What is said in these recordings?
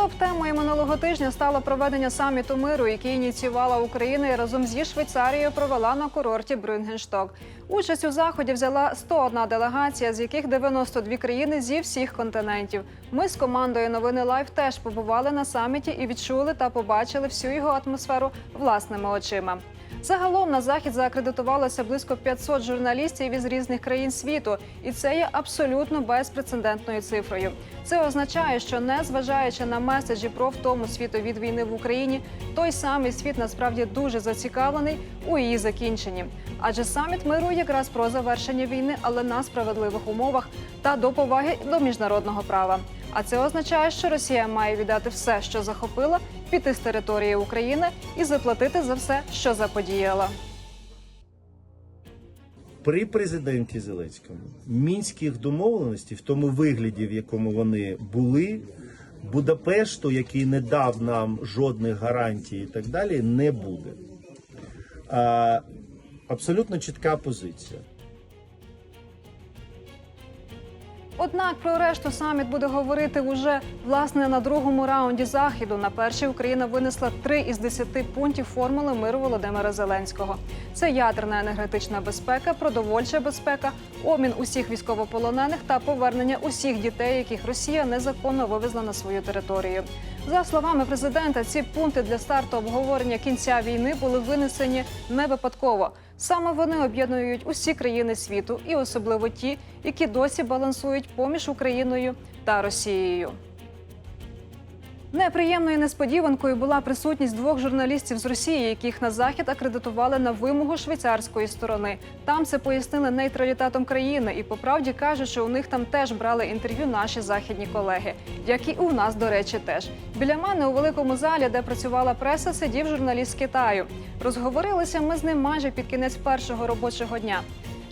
Топ-темою минулого тижня стало проведення саміту миру, який ініціювала Україна і разом зі Швейцарією провела на курорті Брюнгеншток. Участь у заході взяла 101 делегація, з яких 92 країни зі всіх континентів. Ми з командою новини Лайв теж побували на саміті і відчули та побачили всю його атмосферу власними очима. Загалом на захід заакредитувалося близько 500 журналістів із різних країн світу, і це є абсолютно безпрецедентною цифрою. Це означає, що незважаючи на меседжі про втому світу від війни в Україні, той самий світ насправді дуже зацікавлений у її закінченні. Адже саміт миру якраз про завершення війни, але на справедливих умовах та до поваги до міжнародного права. А це означає, що Росія має віддати все, що захопила, піти з території України і заплатити за все, що заподіяла. При президенті Зеленському мінських домовленостей в тому вигляді, в якому вони були, Будапешту, який не дав нам жодних гарантій і так далі, не буде. А, абсолютно чітка позиція. Однак про решту саміт буде говорити уже власне на другому раунді заходу. На перший Україна винесла три із десяти пунктів формули миру Володимира Зеленського. Це ядерна енергетична безпека, продовольча безпека, обмін усіх військовополонених та повернення усіх дітей, яких Росія незаконно вивезла на свою територію. За словами президента, ці пункти для старту обговорення кінця війни були винесені не випадково. Саме вони об'єднують усі країни світу, і особливо ті, які досі балансують поміж Україною та Росією. Неприємною несподіванкою була присутність двох журналістів з Росії, яких на захід акредитували на вимогу швейцарської сторони. Там це пояснили нейтралітетом країни, і по правді кажуть, що у них там теж брали інтерв'ю наші західні колеги, як і у нас, до речі, теж. Біля мене у великому залі, де працювала преса, сидів журналіст з Китаю. Розговорилися ми з ним майже під кінець першого робочого дня.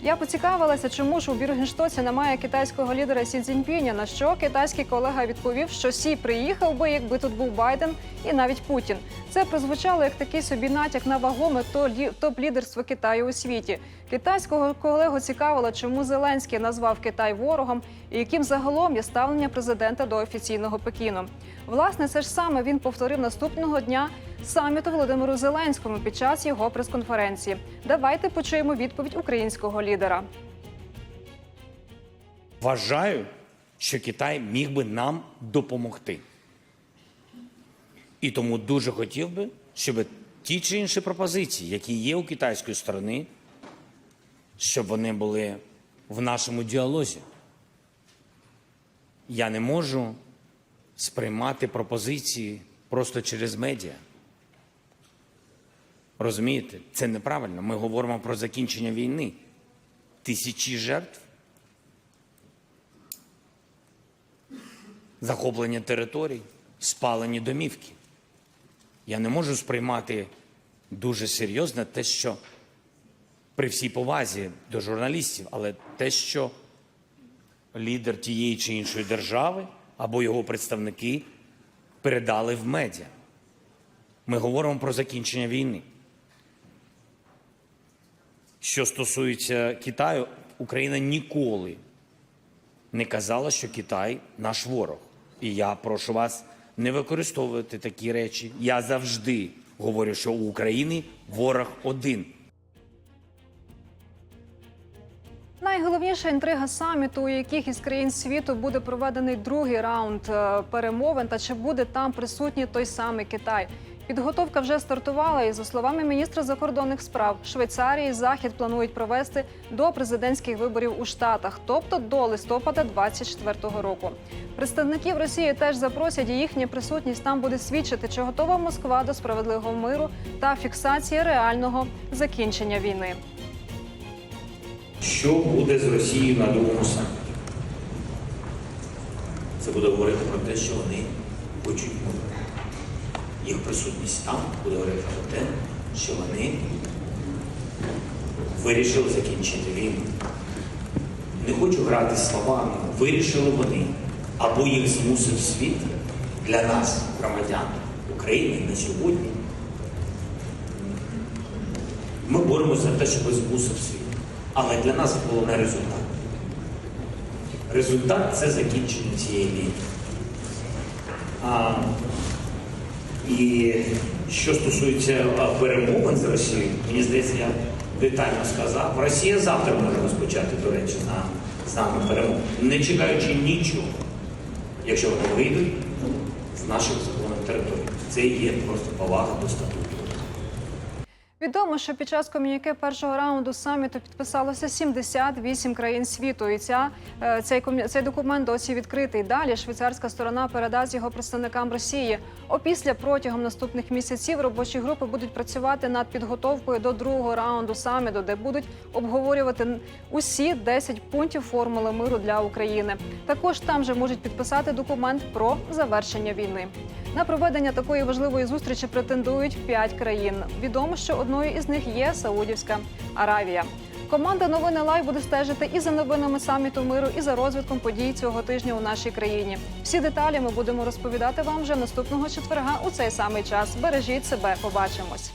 Я поцікавилася, чому ж у Біргенштоці немає китайського лідера Сі Цзіньпіня, на що китайський колега відповів, що Сі приїхав би, якби тут був Байден і навіть Путін. Це прозвучало як такий собі натяк на вагоме то лі- топ-лідерство Китаю у світі. Китайського колегу цікавило, чому Зеленський назвав Китай ворогом і яким загалом є ставлення президента до офіційного Пекіну. Власне, це ж саме він повторив наступного дня саміту Володимиру Зеленському під час його прес-конференції. Давайте почуємо відповідь українського лідера. Вважаю, що Китай міг би нам допомогти. І тому дуже хотів би, щоб ті чи інші пропозиції, які є у китайської сторони, щоб вони були в нашому діалозі. Я не можу сприймати пропозиції просто через медіа. Розумієте, це неправильно. Ми говоримо про закінчення війни. Тисячі жертв. захоплення територій, спалені домівки. Я не можу сприймати дуже серйозно те, що при всій повазі до журналістів, але те, що лідер тієї чи іншої держави або його представники передали в медіа. Ми говоримо про закінчення війни. Що стосується Китаю, Україна ніколи не казала, що Китай наш ворог. І я прошу вас не використовувати такі речі. Я завжди говорю, що у України ворог один. Найголовніша інтрига саміту, у яких із країн світу буде проведений другий раунд е, перемовин, та чи буде там присутній той самий Китай. Підготовка вже стартувала, і за словами міністра закордонних справ Швейцарії, захід планують провести до президентських виборів у Штатах, тобто до листопада 2024 року. Представників Росії теж запросять, і їхня присутність там буде свідчити, чи готова Москва до справедливого миру та фіксації реального закінчення війни. Що буде з Росією на другому саміті? Це буде говорити про те, що вони хочуть миру. Їх присутність там буде говорити про те, що вони вирішили закінчити війну. Не хочу грати словами. Вирішили вони. Або їх змусив світ для нас, громадян України на сьогодні. Ми боремося за те, щоб змусив світ. Але для нас головне результат. Результат це закінчення цієї війни. А, і що стосується перемовин з Росією, мені здається, я детально сказав. Росія завтра може розпочати, до речі, на саме перемовини, не чекаючи нічого, якщо вони вийдуть з наших законних територій. Це є просто повага до статуту. Відомо, що під час ком'юніке першого раунду саміту підписалося 78 країн світу. І ця е, цей цей документ досі відкритий. Далі швейцарська сторона передасть його представникам Росії. Опісля протягом наступних місяців робочі групи будуть працювати над підготовкою до другого раунду саміту, де будуть обговорювати усі 10 пунктів формули миру для України. Також там же можуть підписати документ про завершення війни. На проведення такої важливої зустрічі претендують п'ять країн. Відомо, що одною із них є Саудівська Аравія. Команда новини Лайв буде стежити і за новинами саміту миру, і за розвитком подій цього тижня у нашій країні. Всі деталі ми будемо розповідати вам вже наступного четверга у цей самий час. Бережіть себе, побачимось.